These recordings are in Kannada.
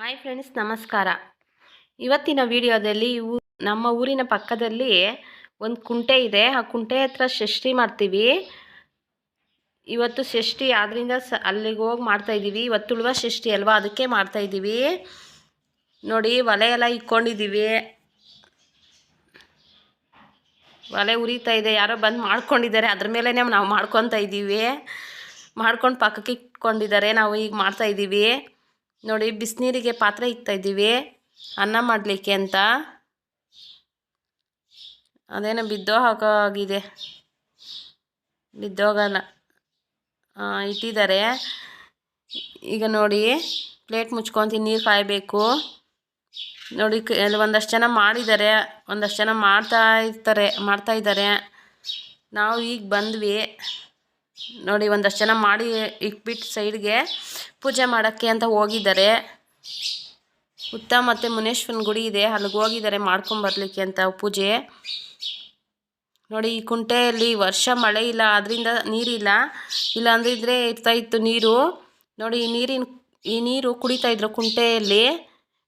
ಹಾಯ್ ಫ್ರೆಂಡ್ಸ್ ನಮಸ್ಕಾರ. ಇವತ್ತಿನ ವಿಡಿಯೋದಲ್ಲಿ ಇವು ನಮ್ಮ ಊರಿನ ಪಕ್ಕದಲ್ಲಿ ಒಂದು ಕುಂಟೆ ಇದೆ. ಆ ಕುಂಟೆ ಹತ್ರ ಷಷ್ಠಿ ಮಾಡ್ತೀವಿ. ಇವತ್ತು ಷಷ್ಠಿ ಆದ್ದರಿಂದ ಸ ಅಲ್ಲಿಗೆ ಹೋಗಿ ಇವತ್ತು ಉಳುವ ಷಷ್ಠಿ ಅಲ್ವಾ? ಅದಕ್ಕೆ ಮಾಡ್ತಾಯಿದ್ದೀವಿ ನೋಡಿ, ಒಲೆ ಎಲ್ಲ ಇಕ್ಕೊಂಡಿದ್ದೀವಿ ಒಲೆ ಉರಿತಾ ಇದೆ. ಯಾರೋ ಬಂದು ಮಾಡ್ಕೊಂಡಿದ್ದಾರೆ. ಅದ್ರ ಮೇಲೇ ನಾವು ಮಾಡ್ಕೊತಾ ಇದ್ದೀವಿ ಮಾಡ್ಕೊಂಡು ಪಕ್ಕಕ್ಕೆ ಇಟ್ಕೊಂಡಿದ್ದಾರೆ. ನಾವು ಈಗ ಮಾಡ್ತಾಯಿದ್ದೀವಿ ನೋಡಿ, ಬಿಸಿನೀರಿಗೆ ಪಾತ್ರೆ ಇಕ್ತಾಯಿದ್ದೀವಿ ಅನ್ನ ಮಾಡಲಿಕ್ಕೆ ಅಂತ. ಅದೇನೋ ಬಿದ್ದೋ ಹಾಕೋಗಿದೆ ಬಿದ್ದೋಗಲ್ಲ ಇಟ್ಟಿದ್ದಾರೆ. ಈಗ ನೋಡಿ, ಪ್ಲೇಟ್ ಮುಚ್ಕೊತೀನಿ ನೀರು ಕಾಯಬೇಕು. ನೋಡಿ ಒಂದಷ್ಟು ಜನ ಮಾಡಿದ್ದಾರೆ. ಒಂದಷ್ಟು ಜನ ಮಾಡ್ತಾ ಇರ್ತಾರೆ, ಮಾಡ್ತಾ ಇದ್ದಾರೆ. ನಾವು ಈಗ ಬಂದ್ವಿ. ನೋಡಿ, ಒಂದಷ್ಟು ಜನ ಮಾಡಿ ಇಕ್ಬಿಟ್ಟು ಸೈಡ್ಗೆ. ಪೂಜೆ ಮಾಡೋಕ್ಕೆ ಅಂತ ಹೋಗಿದ್ದಾರೆ. ಉತ್ತ ಮತ್ತು ಮುನೇಶ್ವರನ ಗುಡಿ ಇದೆ. ಅಲ್ಲಿಗೆ ಹೋಗಿದ್ದಾರೆ ಮಾಡ್ಕೊಂಬರ್ಲಿಕ್ಕೆ ಅಂತ ಪೂಜೆ. ನೋಡಿ, ಈ ಕುಂಟೆಯಲ್ಲಿ ವರ್ಷ ಮಳೆ ಇಲ್ಲ ಅದರಿಂದ ನೀರಿಲ್ಲ. ಇಲ್ಲ ಅಂದಿದ್ರೆ ಇರ್ತಾ ಇತ್ತು ನೀರು. ನೋಡಿ, ಈ ನೀರಿನ, ಈ ನೀರು ಕುಡಿತಾ ಇದ್ರು ಕುಂಟೆಯಲ್ಲಿ.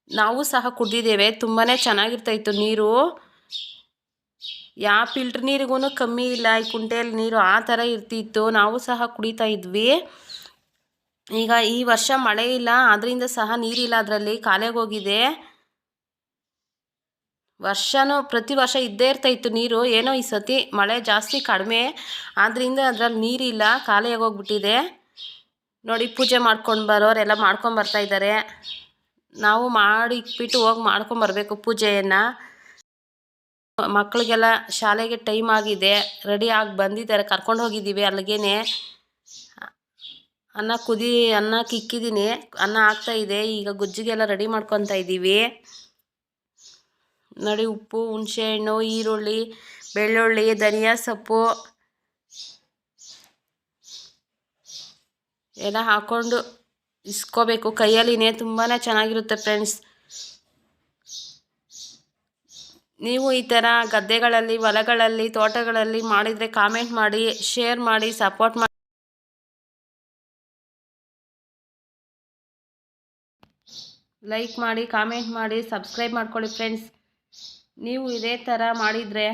ನಾವು ಸಹ ಕುಡಿದಿದ್ದೇವೆ. ತುಂಬಾ ಚೆನ್ನಾಗಿರ್ತಾಯಿತ್ತು ನೀರು. ಯಾವ ಫಿಲ್ಟ್ರ್ ನೀರಿಗೂ ಕಮ್ಮಿ ಇಲ್ಲ. ಈ ಕುಂಟೆಯಲ್ಲಿ ನೀರು ಆ ಥರ ಇರ್ತಿತ್ತು. ನಾವು ಸಹ ಕುಡಿತಾ ಇದ್ವಿ. ಈಗ ಈ ವರ್ಷ ಮಳೆ ಇಲ್ಲ ಅದರಿಂದ ಸಹ ನೀರಿಲ್ಲ, ಅದರಲ್ಲಿ ಕಾಲೇಗೆ ಹೋಗಿದೆ. ವರ್ಷವೂ ಪ್ರತಿ ವರ್ಷ ಇದ್ದೇ ಇರ್ತಾಯಿತ್ತು ನೀರು. ಏನೋ ಈ ಸತಿ ಮಳೆ ಜಾಸ್ತಿ ಕಡಿಮೆ ಆದ್ದರಿಂದ ಅದರಲ್ಲಿ ನೀರಿಲ್ಲ ಖಾಲಿಯಾಗೋಗ್ಬಿಟ್ಟಿದೆ ನೋಡಿ, ಪೂಜೆ ಮಾಡ್ಕೊಂಡು ಬರೋರೆಲ್ಲ ಮಾಡ್ಕೊಂಡು ಇದ್ದಾರೆ. ನಾವು ಮಾಡಿ ಇಟ್ಬಿಟ್ಟು ಹೋಗಿ ಮಾಡ್ಕೊಂಬರ್ಬೇಕು ಪೂಜೆಯನ್ನು. ಮಕ್ಕಳಿಗೆಲ್ಲ ಶಾಲೆಗೆ ಟೈಮ್ ಆಗಿದೆ, ರೆಡಿ ಆಗಿ ಬಂದಿದ್ದಾರೆ, ಕರ್ಕೊಂಡು ಹೋಗಿದ್ದೀವಿ ಅಲ್ಲಿಗೇನೆ. ಅನ್ನ ಕುದಿ, ಅನ್ನ ಕಿಕ್ಕಿದ್ದೀನಿ ಅನ್ನ ಆಗ್ತಾ ಇದೆ. ಈಗ ಗೊಜ್ಜಿಗೆಲ್ಲ ರೆಡಿ ಮಾಡ್ಕೊತಾ ಇದ್ದೀವಿ ನೋಡಿ, ಉಪ್ಪು ಹುಣಸೆಹಣ್ಣು ಈರುಳ್ಳಿ, ಬೆಳ್ಳುಳ್ಳಿ, ಧನಿಯಾ ಸೊಪ್ಪು. ಎಲ್ಲ ಹಾಕ್ಕೊಂಡು ಇಸ್ಕೋಬೇಕು. ಕೈಯಲ್ಲಿನೇ ತುಂಬಾ ಚೆನ್ನಾಗಿರುತ್ತೆ ಫ್ರೆಂಡ್ಸ್. ನೀವು ಈ ಥರ ಗದ್ದೆಗಳಲ್ಲಿ, ಹೊಲಗಳಲ್ಲಿ, ತೋಟಗಳಲ್ಲಿ ಮಾಡಿದರೆ ಕಾಮೆಂಟ್ ಮಾಡಿ, ಶೇರ್ ಮಾಡಿ, ಸಪೋರ್ಟ್ ಮಾಡಿ. ಲೈಕ್ ಮಾಡಿ ಕಾಮೆಂಟ್ ಮಾಡಿ ಸಬ್ಸ್ಕ್ರೈಬ್ ಮಾಡ್ಕೊಳ್ಳಿ ಫ್ರೆಂಡ್ಸ್ ನೀವು ಇದೇ ಥರ ಮಾಡಿದರೆ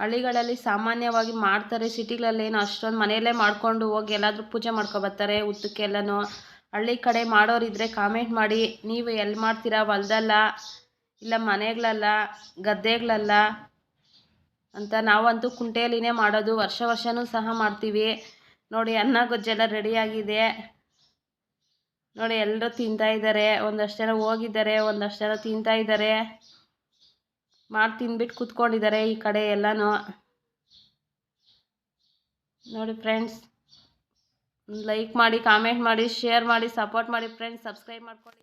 ಹಳ್ಳಿಗಳಲ್ಲಿ ಸಾಮಾನ್ಯವಾಗಿ ಮಾಡ್ತಾರೆ ಸಿಟಿಗಳಲ್ಲೇನು ಅಷ್ಟೊಂದು ಮನೆಯಲ್ಲೇ ಮಾಡಿಕೊಂಡು ಹೋಗಿ ಎಲ್ಲಾದರೂ ಪೂಜೆ ಮಾಡ್ಕೊಬರ್ತಾರೆ ಉತ್ತಕ್ಕೆಲ್ಲನೂ ಹಳ್ಳಿ ಕಡೆ ಮಾಡೋರಿದ್ದರೆ ಕಾಮೆಂಟ್ ಮಾಡಿ, ನೀವು ಎಲ್ಲಿ ಮಾಡ್ತೀರಾ, ಹೊಲ್ದಲ್ಲ, ಇಲ್ಲ ಮನೆಗಳಲ್ಲ, ಗದ್ದೆಗಳಲ್ಲ? ಅಂತ ನಾವಂತೂ ಕುಂಟೆಯಲ್ಲಿನೇ ಮಾಡೋದು, ವರ್ಷ ವರ್ಷವೂ ಸಹ ಮಾಡ್ತೀವಿ. ನೋಡಿ, ಅನ್ನ ಗೊಜ್ಜೆಲ್ಲ ರೆಡಿಯಾಗಿದೆ ನೋಡಿ ಎಲ್ಲರೂ ತಿಂತಾ ಇದ್ದಾರೆ ಒಂದಷ್ಟು ಜನ ಹೋಗಿದ್ದಾರೆ, ಒಂದಷ್ಟು ಜನ ತಿಂತಾ ಇದ್ದಾರೆ ಮಾಡಿ ತಿಂದ್ಬಿಟ್ಟು ಕೂತ್ಕೊಂಡಿದ್ದಾರೆ ಈ ಕಡೆ ಎಲ್ಲನೂ. ನೋಡಿ ಫ್ರೆಂಡ್ಸ್, ಲೈಕ್ ಮಾಡಿ, ಕಾಮೆಂಟ್ ಮಾಡಿ, ಶೇರ್ ಮಾಡಿ, ಸಪೋರ್ಟ್ ಮಾಡಿ. ಫ್ರೆಂಡ್ಸ್, ಸಬ್ಸ್ಕ್ರೈಬ್ ಮಾಡ್ಕೊಳ್ಳಿ.